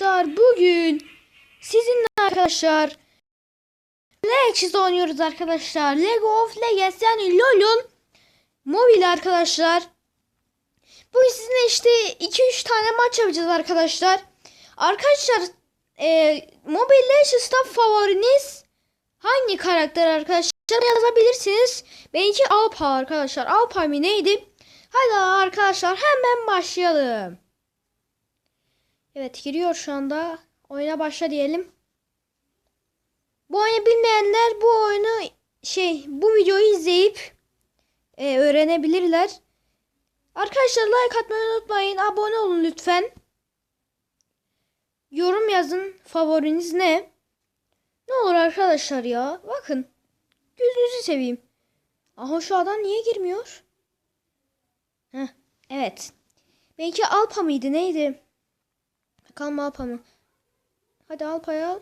arkadaşlar bugün sizinle arkadaşlar Legends oynuyoruz arkadaşlar. Lego of Legends yani LoL'un mobil arkadaşlar. Bugün sizinle işte 2-3 tane maç yapacağız arkadaşlar. Arkadaşlar e, Mobile Legends'ta favoriniz hangi karakter arkadaşlar yazabilirsiniz. Benimki Alpa arkadaşlar. Alpa mı neydi? Hadi arkadaşlar hemen başlayalım. Evet giriyor şu anda. Oyuna başla diyelim. Bu oyunu bilmeyenler bu oyunu şey bu videoyu izleyip e, öğrenebilirler. Arkadaşlar like atmayı unutmayın. Abone olun lütfen. Yorum yazın. Favoriniz ne? Ne olur arkadaşlar ya. Bakın. Gözünüzü seveyim. Aha şu adam niye girmiyor? Heh, evet. Belki Alpa mıydı neydi? Bakalım Alpa mı? Hadi Alpa'yı al.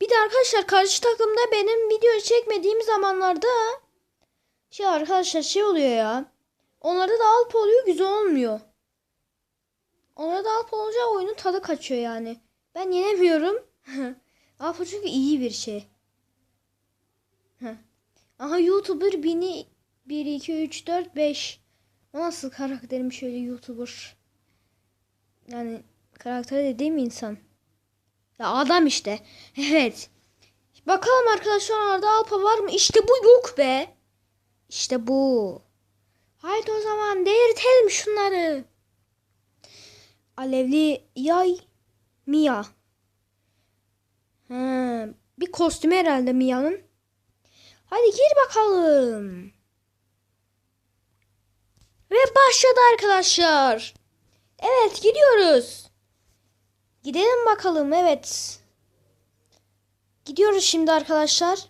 Bir de arkadaşlar karşı takımda benim video çekmediğim zamanlarda şey arkadaşlar şey oluyor ya. Onlarda da Alpa oluyor güzel olmuyor. Onlarda da Alpa olunca oyunun tadı kaçıyor yani. Ben yenemiyorum. Alpa çünkü iyi bir şey. Aha YouTuber bini 1 2 3 4 5. O nasıl karakterim şöyle YouTuber? Yani karakter dediğim insan. Ya adam işte. Evet. Bakalım arkadaşlar orada Alpa var mı? İşte bu yok be. İşte bu. Haydi o zaman delirtelim şunları. Alevli yay Mia. Ha, bir kostüm herhalde Mia'nın. Hadi gir bakalım. Ve başladı arkadaşlar. Evet gidiyoruz. Gidelim bakalım evet. Gidiyoruz şimdi arkadaşlar.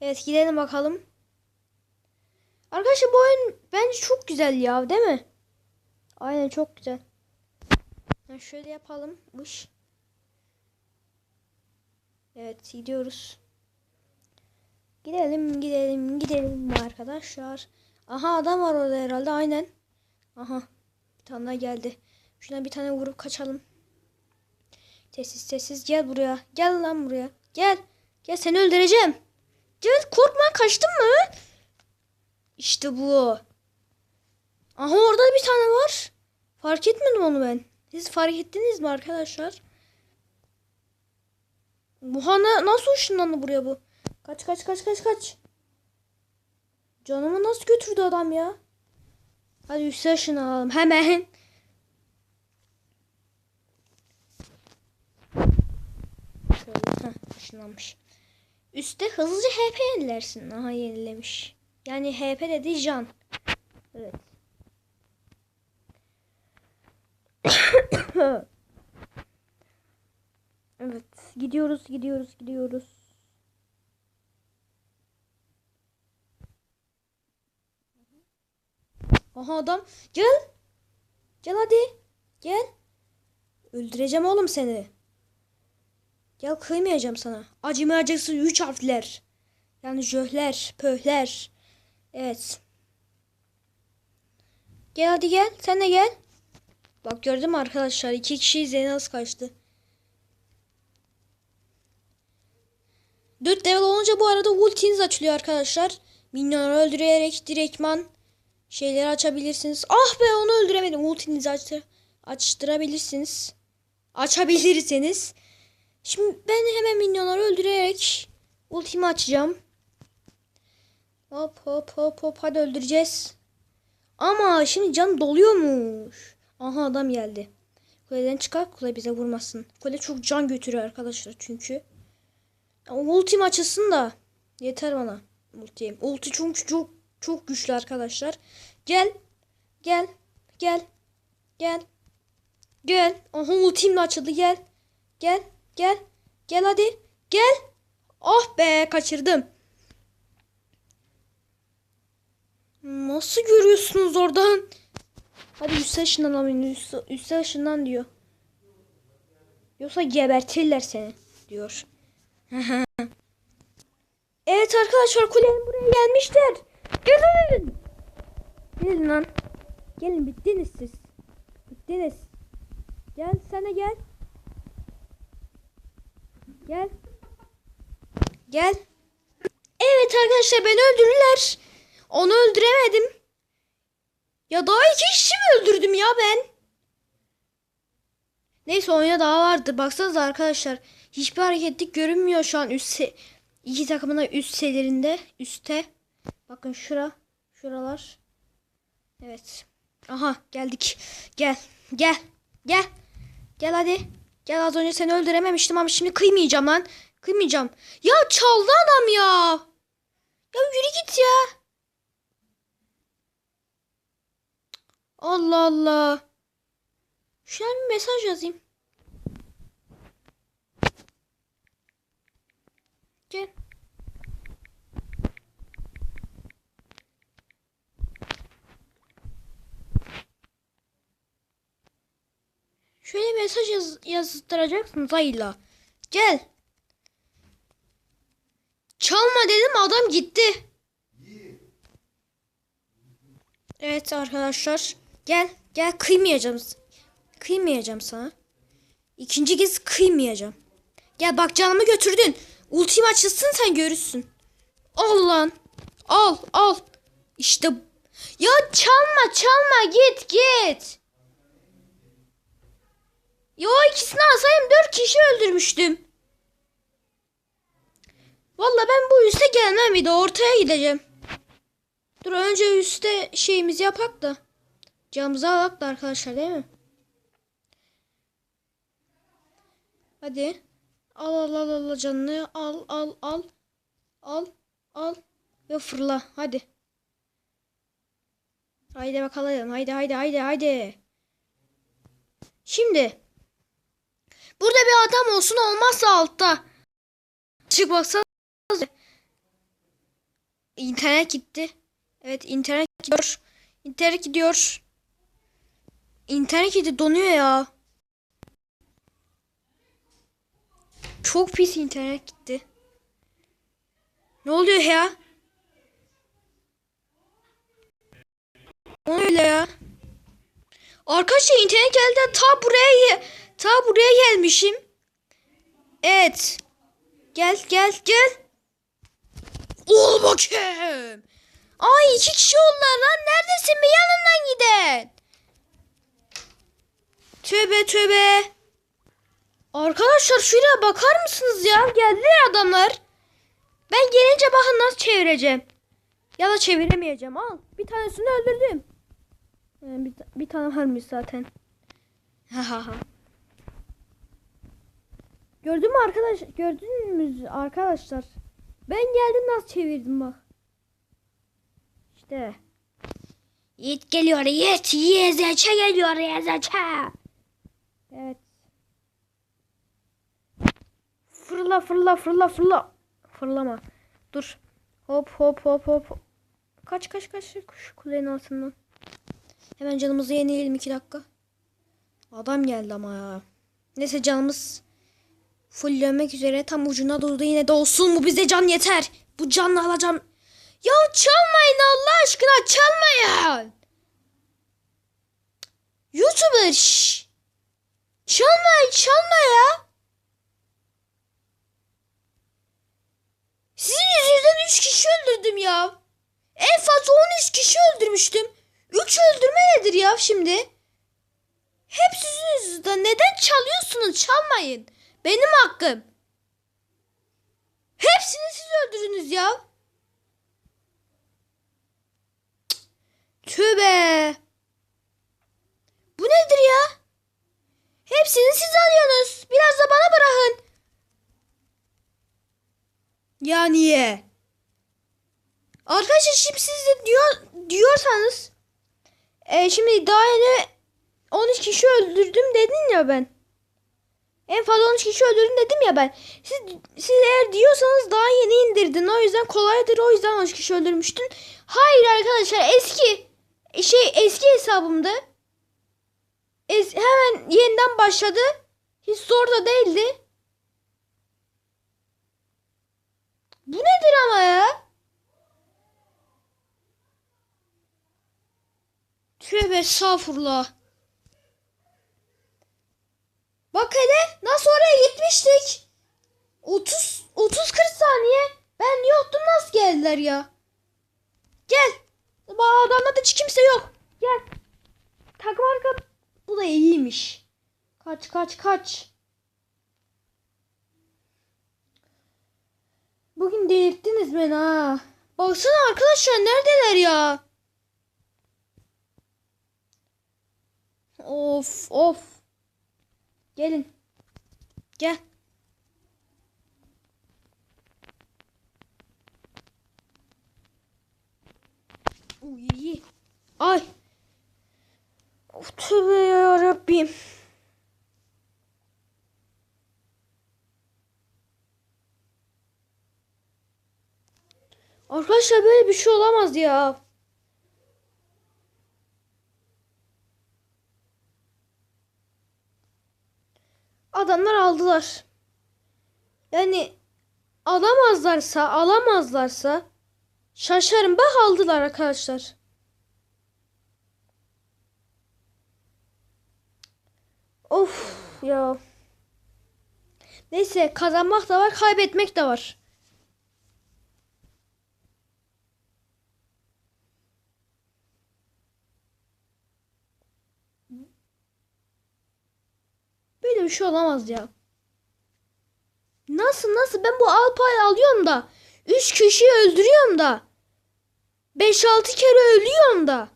Evet gidelim bakalım. Arkadaşlar bu oyun bence çok güzel ya değil mi? Aynen çok güzel. Yani şöyle yapalım. Uş. Evet gidiyoruz. Gidelim gidelim gidelim arkadaşlar. Aha adam var orada herhalde aynen. Aha bir tane daha geldi. Şuna bir tane vurup kaçalım. Sessiz sessiz gel buraya. Gel lan buraya. Gel. Gel seni öldüreceğim. Gel korkma kaçtın mı? İşte bu. Aha orada bir tane var. Fark etmedim onu ben. Siz fark ettiniz mi arkadaşlar? Bu hana nasıl ışınlandı buraya bu? Kaç kaç kaç kaç kaç. Canımı nasıl götürdü adam ya? Hadi üste ışınlanalım hemen. Şöyle heh, ışınlanmış. Üste hızlıca HP yenilersin. Aha yenilemiş. Yani HP dedi can. Evet. evet. Gidiyoruz, gidiyoruz, gidiyoruz. Aha adam. Gel. Gel hadi. Gel. Öldüreceğim oğlum seni. Gel kıymayacağım sana. Acımayacaksın üç harfler. Yani jöhler, pöhler. Evet. Gel hadi gel. Sen de gel. Bak gördün mü arkadaşlar? iki kişi izleyen az kaçtı. Dört level olunca bu arada ultiniz açılıyor arkadaşlar. Minyonları öldürerek direktman şeyleri açabilirsiniz. Ah be onu öldüremedim. Ultinizi açtır açtırabilirsiniz. Açabilirsiniz. Şimdi ben hemen minyonları öldürerek ultimi açacağım. Hop hop hop hop hadi öldüreceğiz. Ama şimdi can doluyormuş. Aha adam geldi. Kuleden çıkar kule bize vurmasın. Kule çok can götürüyor arkadaşlar çünkü. Ultim açılsın da yeter bana ultim. Ulti çünkü çok çok güçlü arkadaşlar. Gel. Gel. Gel. Gel. Gel. Aha ultim de açıldı gel. Gel. Gel. Gel hadi. Gel. Oh be kaçırdım. Nasıl görüyorsunuz oradan? Hadi üste ışınlanalım. Üste, üste ışınlan diyor. Yoksa gebertirler seni diyor. evet arkadaşlar kulenin buraya gelmişler. Gelin. Gelin lan. Gelin bittiniz siz. Bittiniz. Gel de gel. Gel. Gel. Evet arkadaşlar beni öldürdüler. Onu öldüremedim. Ya daha iki kişi mi öldürdüm ya ben? Neyse oyuna daha vardı. Baksanıza arkadaşlar. Hiçbir hareketlik görünmüyor şu an üst iki takımın üst selerinde. Üste. Bakın şura. Şuralar. Evet. Aha geldik. Gel. Gel. Gel. Gel hadi. Gel az önce seni öldürememiştim ama şimdi kıymayacağım lan. Kıymayacağım. Ya çaldı adam ya. Ya yürü git ya. Allah Allah. Şuna bir mesaj yazayım. Gel. Şöyle mesaj yaz yazdıracaksın Zayla. Gel. Çalma dedim adam gitti. Evet arkadaşlar. Gel gel kıymayacağım. Kıymayacağım sana. İkinci kez kıymayacağım. Gel bak canımı götürdün. Ultim açılsın sen görürsün. Al lan. Al al. İşte ya çalma çalma git git. Ya o ikisini alsaydım dört kişi öldürmüştüm. Valla ben bu üste gelmem de ortaya gideceğim. Dur önce üste şeyimizi yapak da. Camımızı alak da arkadaşlar değil mi? Hadi. Al al al al canını al al al. Al al ve fırla hadi. Haydi bakalım haydi haydi haydi haydi. Şimdi. Burada bir adam olsun olmazsa altta. Çık baksana. İnternet gitti. Evet internet gidiyor. İnternet gidiyor. İnternet gitti donuyor ya. Çok pis internet gitti. Ne oluyor ya? Ne oluyor ya? Arkadaşlar internet geldi ta buraya ta buraya gelmişim. Evet. Gel gel gel. Ol bakayım. Ay iki kişi oldular lan. Neredesin bir yanından giden. Tövbe tövbe. Arkadaşlar şuraya bakar mısınız ya? Geldiler adamlar. Ben gelince bakın nasıl çevireceğim. Ya da çeviremeyeceğim. Al. Bir tanesini öldürdüm. Yani bir, bir tane varmış zaten. Gördün mü arkadaş? Gördünüz mü arkadaşlar? Ben geldim nasıl çevirdim bak. İşte. Yiğit geliyor Yiğit. Yezeçe geliyor Yezeçe. Evet. Fırla fırla fırla fırla. Fırlama. Dur. Hop hop hop hop. Kaç kaç kaç şu kulenin altından. Hemen canımızı yenileyelim iki dakika. Adam geldi ama ya. Neyse canımız fulllemek üzere tam ucuna durdu yine de olsun mu bize can yeter. Bu canla alacağım. Ya çalmayın Allah aşkına çalmayın. YouTuber şş. Çalma çalma ya. Sizin yüzünüzden 3 kişi öldürdüm ya. En fazla 13 kişi öldürmüştüm. 3 öldürme nedir ya şimdi? Hep sizin yüzünüzden. Neden çalıyorsunuz? Çalmayın. Benim hakkım. Hepsini siz öldürdünüz ya. Tövbe. Bu nedir ya? Hepsini siz alıyorsunuz. Biraz da bana bırakın. Ya niye? Arkadaşlar şimdi siz de diyor, diyorsanız e, şimdi daha yeni 13 kişi öldürdüm dedin ya ben. En fazla 13 kişi öldürdüm dedim ya ben. Siz, siz eğer diyorsanız daha yeni indirdin. O yüzden kolaydır. O yüzden 13 kişi öldürmüştün. Hayır arkadaşlar eski şey eski hesabımda. Es, hemen yeniden başladı. Hiç zor da değildi. Bu nedir ama ya? Tövbe estağfurullah. Bak hele nasıl oraya gitmiştik. 30 30 40 saniye. Ben yoktum nasıl geldiler ya? Gel. Adamlarda hiç kimse yok. Gel. Takım arka bu da iyiymiş. Kaç kaç kaç. Bugün delirttiniz beni ha. Baksana arkadaşlar neredeler ya? Of of. Gelin. Gel. Uy. Ay. Of tövbe yarabbim. Arkadaşlar böyle bir şey olamaz ya. Adamlar aldılar. Yani alamazlarsa, alamazlarsa şaşarım. Bak aldılar arkadaşlar. Of ya. Neyse kazanmak da var, kaybetmek de var. Böyle bir şey olamaz ya. Nasıl nasıl ben bu Alpay'ı alıyorum da 3 kişiyi öldürüyorum da 5-6 kere ölüyorum da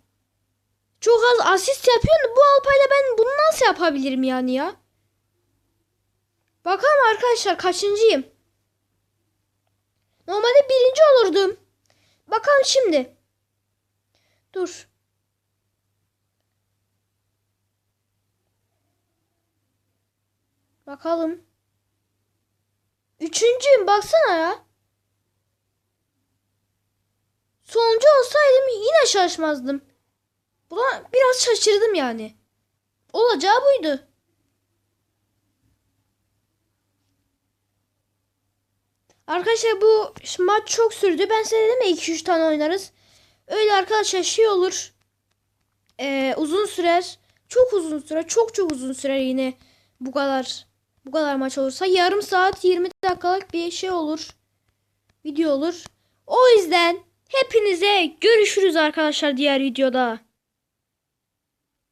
çok az asist yapıyorum da bu Alpay'la ben bunu nasıl yapabilirim yani ya? Bakalım arkadaşlar kaçıncıyım? Normalde birinci olurdum. Bakalım şimdi. Dur. Bakalım. Üçüncüyüm baksana ya. Sonuncu olsaydım yine şaşmazdım. Buna biraz şaşırdım yani. Olacağı buydu. Arkadaşlar bu maç çok sürdü. Ben size dedim ya 2-3 tane oynarız. Öyle arkadaşlar şey olur. Ee, uzun sürer. Çok uzun sürer. Çok çok uzun sürer yine. Bu kadar bu kadar maç olursa yarım saat 20 dakikalık bir şey olur. Video olur. O yüzden hepinize görüşürüz arkadaşlar diğer videoda.